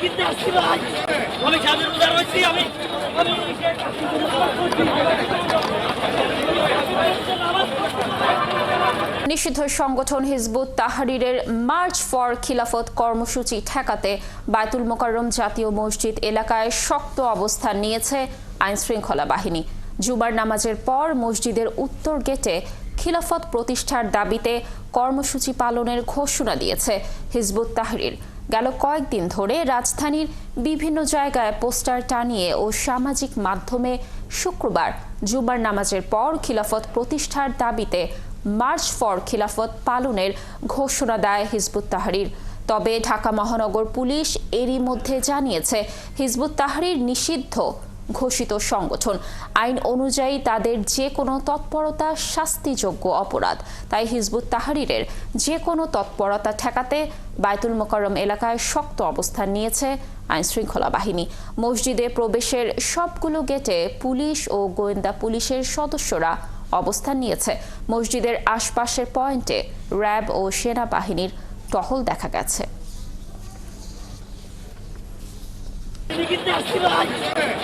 কিনতে আসছি ভাই আমি আমি আমি নিষিদ্ধ সংগঠন হিজবুত তাহরিরের মার্চ ফর খিলাফত কর্মসূচি ঠেকাতে বায়তুল মোকাররম জাতীয় মসজিদ এলাকায় শক্ত অবস্থান নিয়েছে আইনশৃঙ্খলা বাহিনী। জুমার নামাজের পর মসজিদের উত্তর গেটে খিলাফত প্রতিষ্ঠার দাবিতে কর্মসূচি পালনের ঘোষণা দিয়েছে হিজবুত তাহরির। গেল কয়েকদিন ধরে রাজধানীর বিভিন্ন জায়গায় পোস্টার টানিয়ে ও সামাজিক মাধ্যমে শুক্রবার জুমার নামাজের পর খিলাফত প্রতিষ্ঠার দাবিতে মার্চ ফর খিলাফত পালনের ঘোষণা দেয় হিজবুত তাহরির। তবে ঢাকা মহানগর পুলিশ এরই মধ্যে জানিয়েছে, হিজবুত তাহরির নিষিদ্ধ ঘোষিত সংগঠন। আইন অনুযায়ী তাদের যে কোনো তৎপরতা শাস্তিযোগ্য অপরাধ। তাই হিজবুত তাহরিরের যে কোনো তৎপরতা ঠেকাতে বায়তুল মোকাররম এলাকায় শক্ত অবস্থান নিয়েছে আইনশৃঙ্খলা বাহিনী। মসজিদে প্রবেশের সবগুলো গেটে পুলিশ ও গোয়েন্দা পুলিশের সদস্যরা অবস্থান নিয়েছে। মসজিদের আশপাশের পয়েন্টে র্যাব ও সেনাবাহিনীর টহল দেখা গেছে।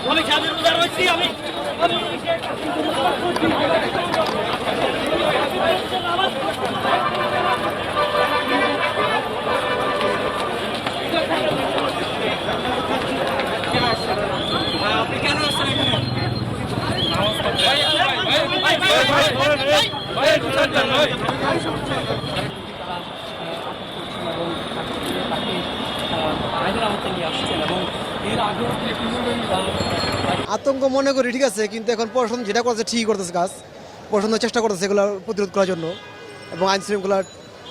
কিনতে আসছি ভাই আমি স্বামীর উদার হচ্ছি আমি আমি আইনের আওতায় নিয়ে আসছেন এবং এর আগেও আতঙ্ক মনে করি, ঠিক আছে, কিন্তু এখন প্রশাসন যেটা করছে ঠিকই করতেছে কাজ। প্রশাসন চেষ্টা করতেছে এগুলো প্রতিরোধ করার জন্য এবং আইন শৃঙ্খলার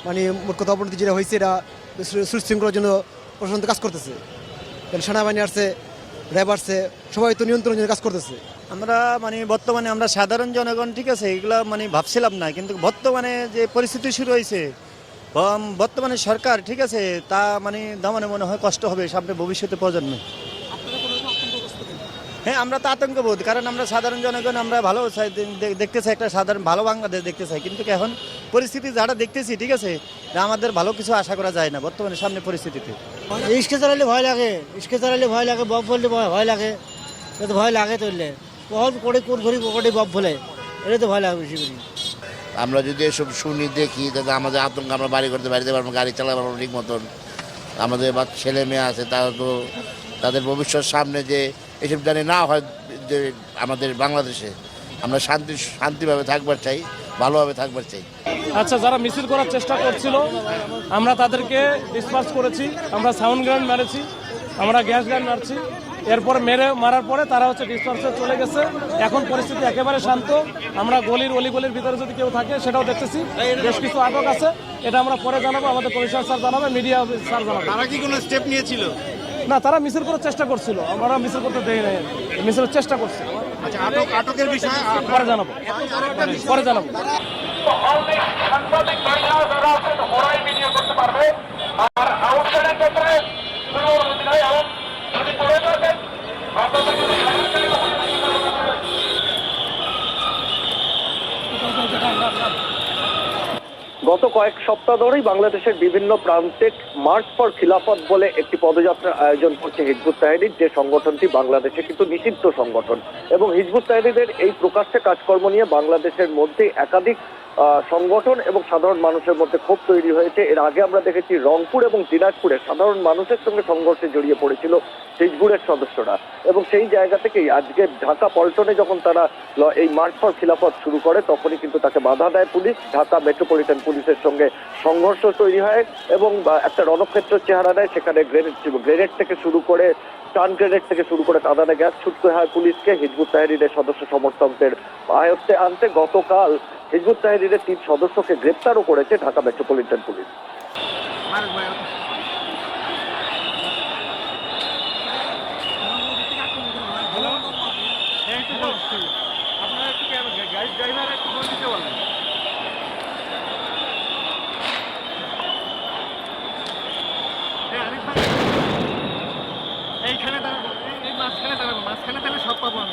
মানে মোট কথা অবনতি যেটা হয়েছে এটা সুশৃঙ্খলার জন্য প্রশাসন কাজ করতেছে। সেনাবাহিনী আসছে, র্যাব আসছে, সবাই তো নিয়ন্ত্রণের জন্য কাজ করতেছে। আমরা মানে বর্তমানে আমরা সাধারণ জনগণ, ঠিক আছে, এগুলো মানে ভাবছিলাম না, কিন্তু বর্তমানে যে পরিস্থিতি শুরু হয়েছে বর্তমানে সরকার, ঠিক আছে, তা মানে দমনে মনে হয় কষ্ট হবে সামনে ভবিষ্যতে প্রজন্মে। হ্যাঁ আমরা তো আতঙ্কবোধ কারণ আমরা সাধারণ জনগণ আমরা ভালো চাই দেখতে চাই একটা সাধারণ ভালো বাংলাদেশ দেখতে চাই। কিন্তু এখন পরিস্থিতি যারা দেখতেছি ঠিক আছে তা আমাদের ভালো কিছু আশা করা যায় না বর্তমানে সামনে পরিস্থিতিতে। ইস্কে চালালে ভয় লাগে ইস্কে চালালে ভয় লাগে বব বললে ভয় ভয় লাগে। এটা তো ভয় লাগে তুললে কখন করে কোন ঘড়ি কোটি বব বলে এটা তো ভয় লাগে বেশি বেশি আমরা যদি এসব শুনি দেখি তাহলে আমাদের আতঙ্ক আমরা বাড়ি করতে বাড়িতে পারব গাড়ি চালাতে পারব ঠিক মতন। আমাদের বা ছেলে মেয়ে আছে তারা তো তাদের ভবিষ্যৎ সামনে যে এসব জানি না হয় যে আমাদের বাংলাদেশে। আমরা শান্তি শান্তিভাবে থাকবার চাই ভালোভাবে থাকবার চাই। আচ্ছা যারা মিছিল করার চেষ্টা করছিল আমরা তাদেরকে ডিসপার্স করেছি আমরা সাউন্ড গ্রাউন্ড মেরেছি আমরা গ্যাস গান মারছি। এরপর মেরে মারার পরে তারা হচ্ছে ডিসপার্সে চলে গেছে। এখন পরিস্থিতি একেবারে শান্ত। আমরা গলির অলি গলির ভিতরে যদি কেউ থাকে সেটাও দেখতেছি। বেশ কিছু আটক আছে। এটা আমরা পরে জানাব আমাদের কমিশনার স্যার জানাবে মিডিয়া স্যার জানাবে। তারা কি কোনো স্টেপ নিয়েছিল? না তারা মিছিল করার চেষ্টা করছিল। আমরা মিছিল করতে দেয় নাই। মিছিলের চেষ্টা করছি। আচ্ছা আটকের বিষয়ে পরে জানাব। পরে জানাব। সাংবাদিক মহিলা যারা আছেন ওরাই ভিডিও করতে পারবে। গত কয়েক সপ্তাহ ধরেই বাংলাদেশের বিভিন্ন প্রান্তে মার্চ ফর খিলাফত বলে একটি পদযাত্রার আয়োজন করছে হিজবুত তাহিদির যে সংগঠনটি বাংলাদেশে কিন্তু নিষিদ্ধ সংগঠন। এবং হিজবুত তাহিদিদের এই প্রকাশ্যে কাজকর্ম নিয়ে বাংলাদেশের মধ্যে একাধিক সংগঠন এবং সাধারণ মানুষের মধ্যে ক্ষোভ তৈরি হয়েছে। এর আগে আমরা দেখেছি রংপুর এবং দিনাজপুরে সাধারণ মানুষের সঙ্গে সংঘর্ষে জড়িয়ে পড়েছিল হিজবুরের সদস্যরা। এবং সেই জায়গা থেকেই আজকে ঢাকা পল্টনে যখন তারা এই মার্চ ফর খিলাফত শুরু করে, তখনই কিন্তু তাকে বাধা দেয় পুলিশ। ঢাকা মেট্রোপলিটন পুলিশের সঙ্গে সংঘর্ষ তৈরি হয় এবং একটা রণক্ষেত্র চেহারা নেয় সেখানে গ্রেনেড গ্রেনেড থেকে শুরু করে টান গ্রেনেড থেকে শুরু করে কাঁদানে গ্যাস ছুটতে হয় পুলিশকে। হিজবুত তাহরিরের সদস্য সমর্থকদের আয়ত্তে আনতে গতকাল হিজবুত তাহরিরের তিন সদস্যকে গ্রেপ্তারও করেছে ঢাকা মেট্রোপলিটন পুলিশ। 샷밥은